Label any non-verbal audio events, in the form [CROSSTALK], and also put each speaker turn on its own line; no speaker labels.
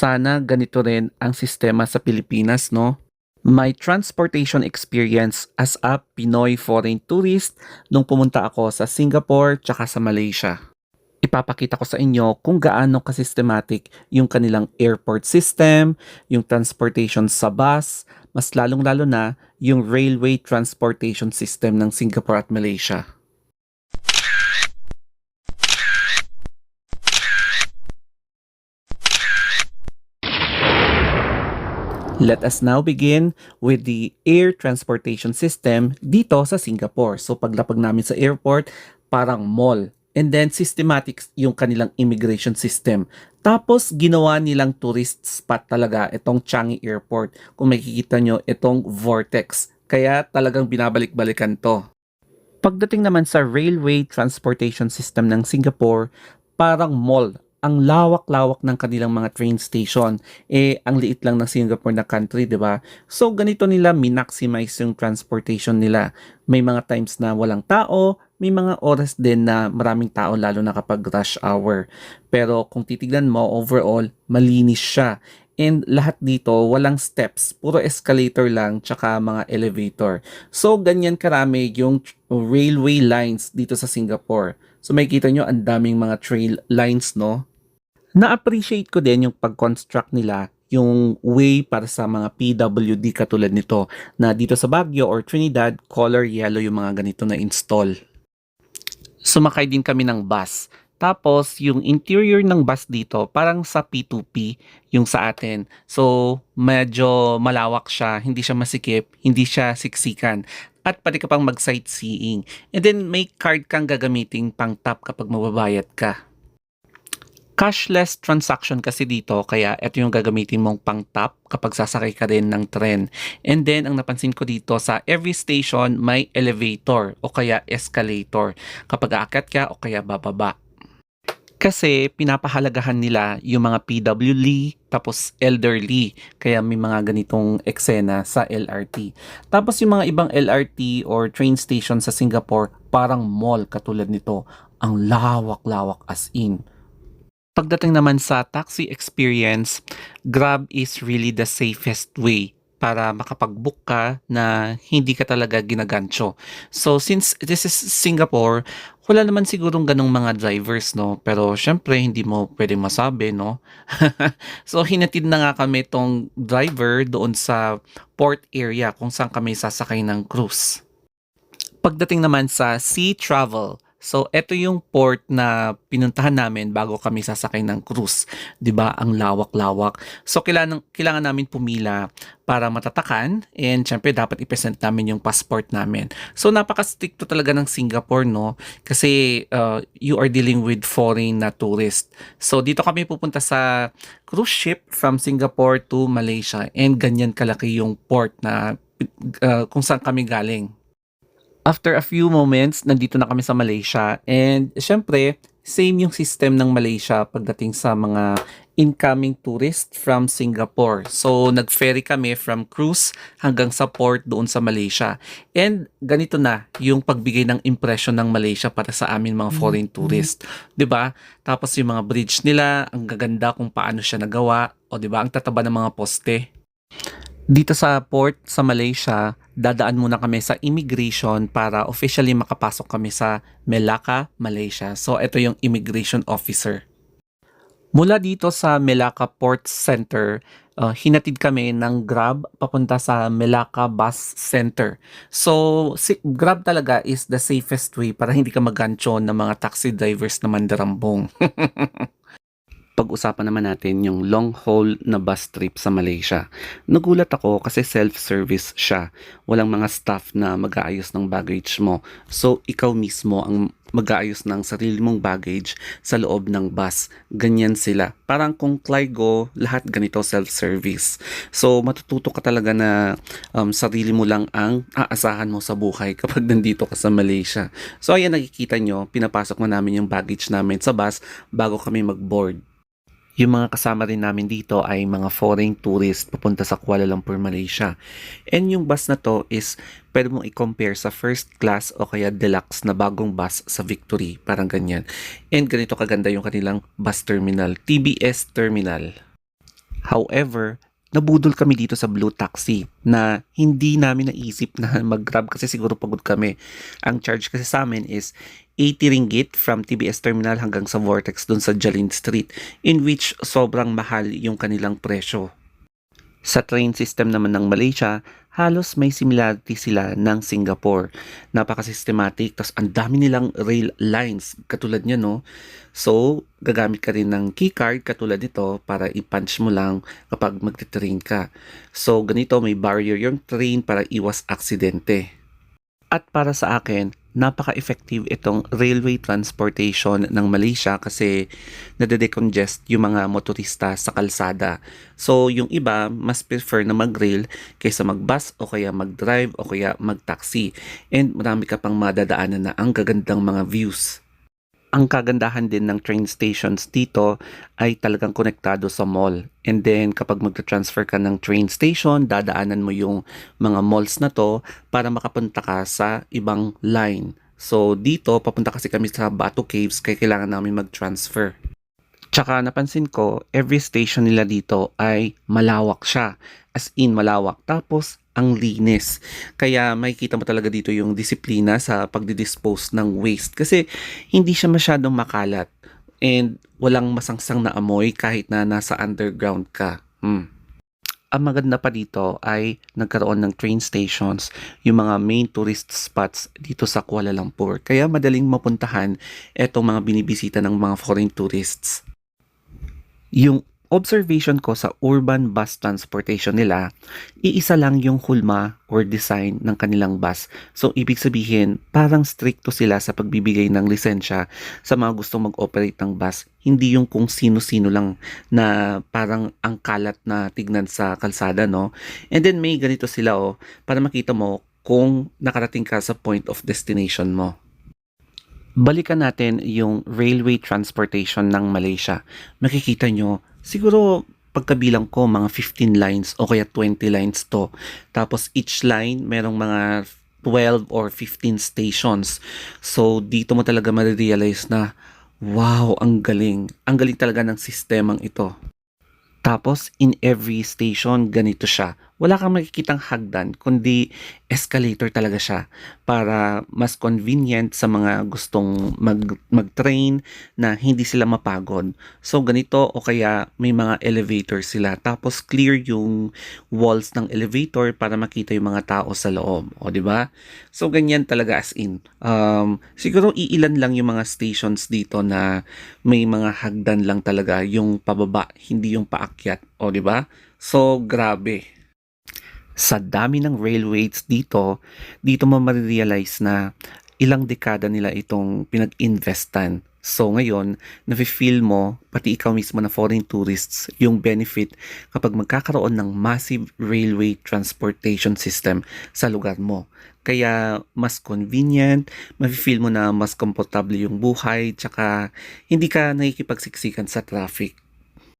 Sana ganito rin ang sistema sa Pilipinas, no? My transportation experience as a Pinoy foreign tourist nung pumunta ako sa Singapore tsaka sa Malaysia. Ipapakita ko sa inyo kung gaano ka-systematic yung kanilang airport system, yung transportation sa bus, mas lalong-lalo na yung railway transportation system ng Singapore at Malaysia. Let us now begin with the air transportation system dito sa Singapore. So paglapag namin sa airport, parang mall. And then systematic yung kanilang immigration system. Tapos ginawa nilang tourist spot talaga itong Changi Airport. Kung makikita nyo itong vortex. Kaya talagang binabalik-balikan to. Pagdating naman sa railway transportation system ng Singapore, parang mall ang lawak-lawak ng kanilang mga train station. Eh, ang liit lang ng Singapore na country, di ba? So, ganito nila minaximize yung transportation nila. May mga times na walang tao, may mga oras din na maraming tao lalo na kapag rush hour. Pero kung titignan mo, overall, malinis siya. And lahat dito, walang steps. Puro escalator lang, tsaka mga elevator. So, ganyan karami yung railway lines dito sa Singapore. So, makikita nyo, ang daming mga trail lines, no? Na-appreciate ko din yung pag-construct nila yung way para sa mga PWD katulad nito na dito sa Baguio or Trinidad, color yellow yung mga ganito na install. Sumakay din kami ng bus. Tapos, yung interior ng bus dito, parang sa P2P yung sa atin. So, medyo malawak siya, hindi siya masikip, hindi siya siksikan. At pwede ka pang mag-sightseeing. And then, may card kang gagamitin pang tap kapag mababayad ka cashless transaction kasi dito kaya ito yung gagamitin mong pang tap kapag sasakay ka rin ng tren. And then ang napansin ko dito sa every station may elevator o kaya escalator kapag aakyat ka o kaya bababa. Kasi pinapahalagahan nila yung mga PWD tapos elderly kaya may mga ganitong eksena sa LRT. Tapos yung mga ibang LRT or train station sa Singapore parang mall katulad nito. Ang lawak-lawak as in. Pagdating naman sa taxi experience, Grab is really the safest way para makapag-book ka na hindi ka talaga ginagancho. So since this is Singapore, wala naman sigurong ganong mga drivers, no? Pero syempre, hindi mo pwede masabi, no? [LAUGHS] so hinatid na nga kami tong driver doon sa port area kung saan kami sasakay ng cruise. Pagdating naman sa sea travel, So, ito yung port na pinuntahan namin bago kami sasakay ng cruise. 'Di ba Ang lawak-lawak. So, kailangan, kailangan namin pumila para matatakan and syempre dapat i-present namin yung passport namin. So, napaka-stricto talaga ng Singapore, no? Kasi uh, you are dealing with foreign na tourist. So, dito kami pupunta sa cruise ship from Singapore to Malaysia and ganyan kalaki yung port na uh, kung saan kami galing after a few moments, nandito na kami sa Malaysia. And syempre, same yung system ng Malaysia pagdating sa mga incoming tourist from Singapore. So, nag-ferry kami from cruise hanggang sa port doon sa Malaysia. And ganito na yung pagbigay ng impression ng Malaysia para sa amin mga foreign mm-hmm. tourist. 'Di ba? Tapos yung mga bridge nila, ang gaganda kung paano siya nagawa. O 'di ba? Ang tataba ng mga poste. Dito sa port sa Malaysia, dadaan muna kami sa immigration para officially makapasok kami sa Melaka, Malaysia. So ito yung immigration officer. Mula dito sa Melaka Port Center, uh, hinatid kami ng Grab papunta sa Melaka Bus Center. So, si Grab talaga is the safest way para hindi ka magancho ng mga taxi drivers na mandarambong. [LAUGHS] pag-usapan naman natin yung long haul na bus trip sa Malaysia. Nagulat ako kasi self-service siya. Walang mga staff na mag-aayos ng baggage mo. So, ikaw mismo ang mag-aayos ng sarili mong baggage sa loob ng bus. Ganyan sila. Parang kung Clygo, lahat ganito self-service. So, matututo ka talaga na um, sarili mo lang ang aasahan mo sa buhay kapag nandito ka sa Malaysia. So, ayan nakikita nyo, pinapasok na namin yung baggage namin sa bus bago kami mag-board. Yung mga kasama rin namin dito ay mga foreign tourist papunta sa Kuala Lumpur, Malaysia. And yung bus na to is pwede mong i-compare sa first class o kaya deluxe na bagong bus sa Victory. Parang ganyan. And ganito kaganda yung kanilang bus terminal, TBS Terminal. However, nabudol kami dito sa Blue Taxi na hindi namin naisip na [LAUGHS] mag-grab kasi siguro pagod kami. Ang charge kasi sa amin is 80 ringgit from TBS Terminal hanggang sa Vortex dun sa Jalin Street in which sobrang mahal yung kanilang presyo. Sa train system naman ng Malaysia, halos may similarity sila ng Singapore. Napaka-systematic, tapos ang dami nilang rail lines, katulad niya no. So, gagamit ka rin ng keycard katulad nito para i-punch mo lang kapag magte-train ka. So, ganito may barrier yung train para iwas aksidente. At para sa akin, napaka-effective itong railway transportation ng Malaysia kasi nade-decongest yung mga motorista sa kalsada. So, yung iba, mas prefer na mag-rail kaysa mag-bus o kaya mag-drive o kaya mag-taxi. And marami ka pang madadaanan na ang gagandang mga views. Ang kagandahan din ng train stations dito ay talagang konektado sa mall. And then kapag magta-transfer ka ng train station, dadaanan mo yung mga malls na to para makapunta ka sa ibang line. So dito, papunta kasi kami sa Batu Caves kaya kailangan namin mag-transfer. Tsaka napansin ko, every station nila dito ay malawak siya. As in malawak. Tapos, ang linis. Kaya makikita mo talaga dito yung disiplina sa pagdi-dispose ng waste. Kasi hindi siya masyadong makalat. And walang masangsang na amoy kahit na nasa underground ka. Hmm. Ang maganda pa dito ay nagkaroon ng train stations, yung mga main tourist spots dito sa Kuala Lumpur. Kaya madaling mapuntahan etong mga binibisita ng mga foreign tourists. Yung observation ko sa urban bus transportation nila, iisa lang yung hulma or design ng kanilang bus. So, ibig sabihin, parang stricto sila sa pagbibigay ng lisensya sa mga gustong mag-operate ng bus. Hindi yung kung sino-sino lang na parang ang kalat na tignan sa kalsada, no? And then may ganito sila, oh, para makita mo kung nakarating ka sa point of destination mo. Balikan natin yung railway transportation ng Malaysia. Makikita nyo, siguro pagkabilang ko mga 15 lines o kaya 20 lines to. Tapos each line merong mga 12 or 15 stations. So dito mo talaga marirealize na wow, ang galing. Ang galing talaga ng sistemang ito. Tapos, in every station, ganito siya. Wala kang makikitang hagdan, kundi escalator talaga siya para mas convenient sa mga gustong mag, mag-train na hindi sila mapagod. So, ganito o kaya may mga elevator sila. Tapos, clear yung walls ng elevator para makita yung mga tao sa loob. O, di ba? So, ganyan talaga as in. Um, siguro iilan lang yung mga stations dito na may mga hagdan lang talaga yung pababa, hindi yung paakyat. O, di ba? So, grabe sa dami ng railways dito, dito mo marirealize na ilang dekada nila itong pinag-investan. So ngayon, nafe-feel mo, pati ikaw mismo na foreign tourists, yung benefit kapag magkakaroon ng massive railway transportation system sa lugar mo. Kaya mas convenient, mafe-feel mo na mas komportable yung buhay, tsaka hindi ka nakikipagsiksikan sa traffic.